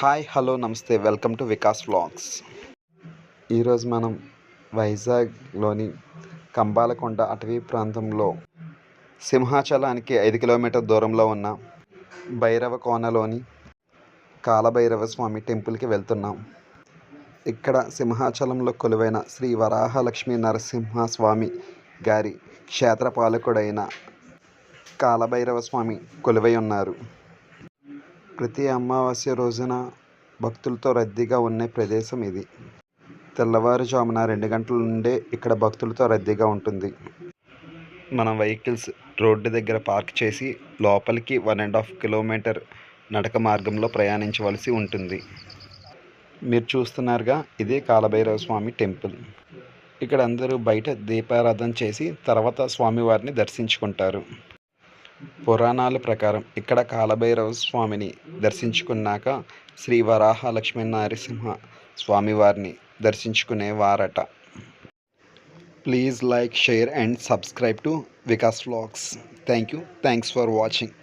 Hi hello నమస్తే welcome to Vikas vlogs. ఈరోజు మనం వైజాగ్లోని కంబాలకొండ అటవీ ప్రాంతంలో సింహాచలానికి ఐదు కిలోమీటర్ దూరంలో ఉన్న భైరవ కోనలోని కాలభైరవ స్వామి టెంపుల్కి వెళ్తున్నాం. ఇక్కడ సింహాచలంలో కొలువైన శ్రీ వరాహలక్ష్మీ నరసింహ స్వామి గారి క్షేత్రపాలకుడైన కాలభైరవ స్వామి కొలువై ఉన్నారు. ప్రతి అమావాస్య రోజున భక్తులతో రద్దీగా ఉన్న ప్రదేశం ఇది. తెల్లవారుజామున రెండు గంటల నుండే ఇక్కడ భక్తులతో రద్దీగా ఉంటుంది. మనం వెహికల్స్ రోడ్డు దగ్గర పార్క్ చేసి లోపలికి వన్ అండ్ హాఫ్ కిలోమీటర్ నడక మార్గంలో ప్రయాణించవలసి ఉంటుంది. మీరు చూస్తున్నారుగా ఇదే కాలభైరవ స్వామి టెంపుల్. ఇక్కడ అందరూ బయట దీపారాధన చేసి తర్వాత స్వామివారిని దర్శించుకుంటారు. పురాణాల ప్రకారం ఇక్కడ కాలభైరవ స్వామిని దర్శించుకున్నాక శ్రీ వరాహ లక్ష్మీ నరసింహ స్వామివారిని దర్శించుకునేవారట please like share and subscribe to Vikas vlogs thank you thanks for watching